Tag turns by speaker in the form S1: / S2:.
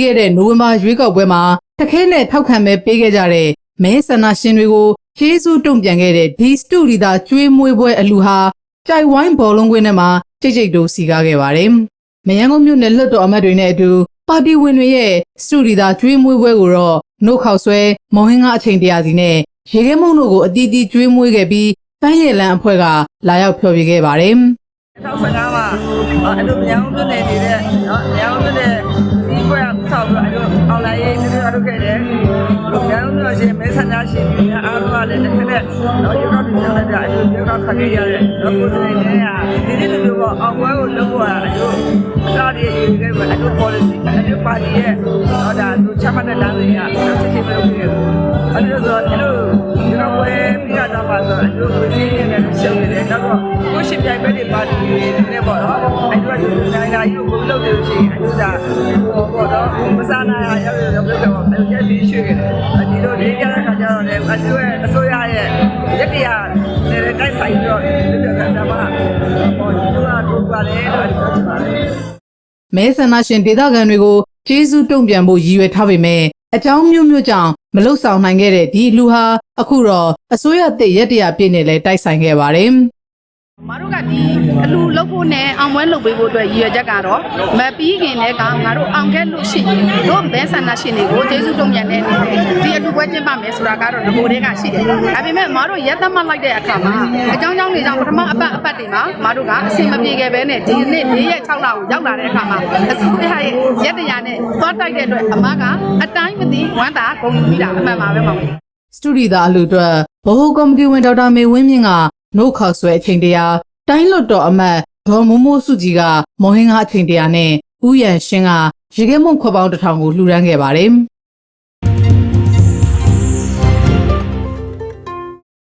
S1: ပြီးခဲ့တဲ့နိုဝင်ဘာရွေးကောက်ပွဲမှာတခဲနဲ့ထောက်ခံမဲပေးခဲ့ကြတဲ့မဲဆန္ဒရှင်တွေကိုကျေးဇူးတုံ့ပြန်ခဲ့တဲ့ဒီစတူဒီသာကျွေးမွေးပွဲအလူဟာကြိုက်ဝိုင်းဘောလုံးကွင်းထဲမှာကြိတ်ကြိတ်တိုးစီကားခဲ့ပါတယ်။မယန်းကုန်းမြို့နယ်လွှတ်တော်အမတ်တွေနဲ့အတူပါတီဝင်တွေရဲ့စတူဒီသာကျွေးမွေးပွဲကိုတော့နှုတ်ခေါက်ဆွဲမောင်ဟင်းကအချိန်တရာစီနဲ့ရေခဲမုံတို့ကိုအတီးတီးကျွေးမွေးခဲ့ပြီးပန်းရည်လန်းအဖွဲ့ကလာရောက်ဖျော်ဖြေခဲ့ပါတယ်။
S2: 2015မှာအဲ့လိုမြောင်းမြို့နယ်နေတဲ့နော်မြောင်းမြို့နယ်စီးပွား ဆောက်ပြီးအဲ့လိုအွန်လိုင်းရေးနည်းနည်းလုပ်ခဲ့တယ်။မြောင်းမြို့ရှင်မဲဆန္ဒရှင်တွေအားလုံးကလည်းတစ်ခါနဲ့နော်ရုပ်ကပြန်လာကြအဲ့လိုရုပ်ကခက်ခဲ့ရတယ်။တော့ကိုယ်တိုင်လည်းဒီဒီလိုလိုပေါ့အောင်ပွဲကိုလုပ်ဖို့အဲ့လိုအစားတွေရေးခဲ့ပြီးအဲ့လို policy အဲ့လိုပါတီရဲ့တော့ဒါသူချမှတ်တဲ့လမ်းတွေကဆက်ချင်းမလုပ်ခဲ့ဘူး။အဲ့လိုဆိုအဲ့လိုရုပ်ပွဲပြရတာပါဆိုအဲ့လိုဝစီးနေတယ်ရှုပ်နေတယ်တော့ကိုရှင်ပြိုင်ပွဲတွေပါတီတွေနဲ့ပေါ့နော် အဲ့လိုနိုင်ငံရေးကိုဘုံလုပ်တယ်လို့ရှိရင်အဲ့လိုဒါဟောပေါ့နော်မစားနာရရောက်ရောက်ရောက်တော့အဲ့လိုကြက်ပြီးရွှေ့ခဲ့တယ်ဒီလိုလေးကြတဲ့ခါကျတော့လည်းအကျိုးရဲ့အစိုးရရဲ့ရက်တရားနဲ့တိုက်ဆိုင်တော့ဒီလိုကဒါမှပေါ့ဒီလိုကတို့ကလည်းအဲ့လိုပြောချင်ပါတယ်
S1: မဲဆန္ဒရှင်ဒေသခံတွေကိုကျေးဇူးတုံ့ပြန်ဖို့ရည်ရွယ်ထားပေမဲ့အကြောင်းမျိုးမျိုးကြောင့်မလုဆောင်နိုင်ခဲ့တဲ့ဒီလူဟာအခုတော့အစိုးရတစ်ရက်တရာပြည့်နဲ့လဲတိုက်ဆိုင်ခဲ့ပါတယ်။
S3: မတို့ကဒီအလူလုတ်ဖို့နဲ့အောင်ပွဲလုပ်ပေးဖို့အတွက်ရည်ရွယ်ချက်ကတော့မပြီးခင်တည်းကငါတို့အောင်ခဲ့လို့ရှိရင်တို့ဘဲဆန္ဒရှင်တွေကိုကျေးဇူးတုံ့ပြန်တဲ့အနေနဲ့ဒီအလူပွဲကျင်းပမယ်ဆိုတာကတော့ဒီကိုတည်းကရှိတယ်။ဒါပေမဲ့မတို့ရက်သက်မှတ်လိုက်တဲ့အခါမှာအကြောင်းကြောင်းတွေကြောင့်ပထမအပတ်အပတ်တွေမှာမတို့ကအစီမပြေခဲ့ပဲနဲ့ဒီနေ့၄ရက်6လကိုရောက်လာတဲ့အခါမှာအစိုးရရဲ့ရက်တရာနဲ့သွားတိုက်တဲ့အတွက်အမကအတိုင်းမသိဝမ်းသာဂုဏ်ယူမိတာအမှန်ပါပဲမောင်လေး
S1: စတူဒီသာအလူအတွက်ဗဟိုကော်မတီဝင်ဒေါက်တာမေဝင်းမြင့်က နှုတ်ခေါက်ဆွဲအချိန်တရာတိုင်းလွတ်တော်အမတ်ဒေါ်မိုးမိုးစုကြည်ကမော်ဟင်းကအချိန်တရာနဲ့ဥယျာဉ်ရှင်းကရေခဲမုံခွက်ပေါင်းတစ်ထောင်ကိုလှူဒန်းခဲ့ပါတယ်